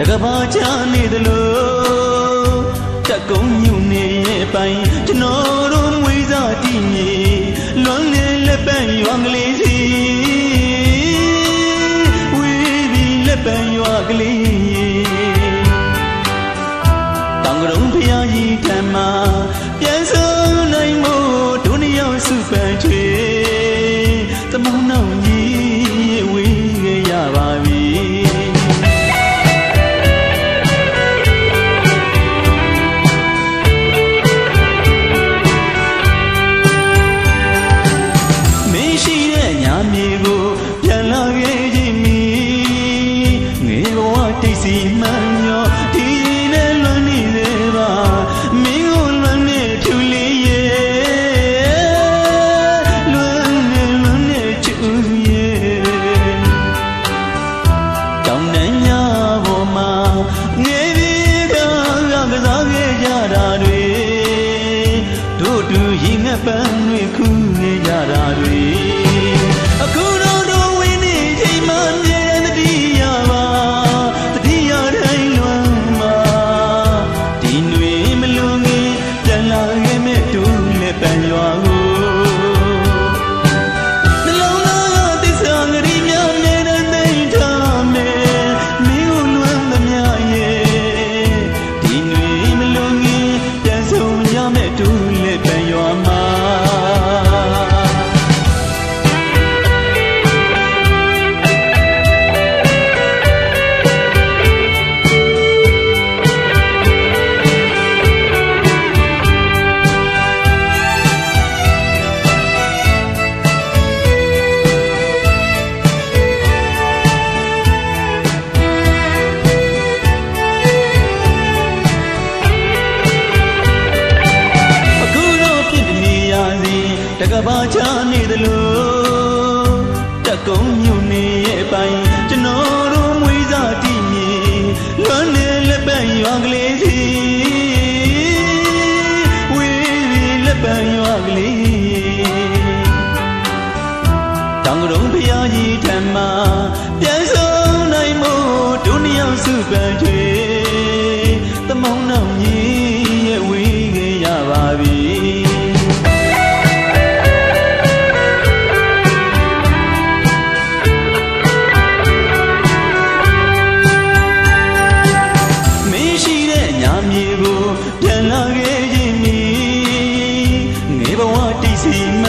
တကဘာချနေသလိုတကုံညူနေရဲ့ပိုင်ကျွန်တော်တို့မွေးစားတည်နေလွန်လေလက်ပံရွာကလေးစီဝေးပြီးလက်ပံရွာကလေး တို့တူရင်ငပန်းတွေခူးရတာတွေ သလိုတကုံမြုံနေရဲ့ပိုင်ကျွန်တော်တို့မွေးစားတည်မြေလွန်နေလက်ပတ်ရွာကလေးစီဝေးပြီးလက်ပတ်ရွာကလေးတောင်ကုန်းဘုရားကြီးဓမ္မပြန်ဆုံးနိုင်မို့ဒုနယောက်စုပန်ကျွေ 起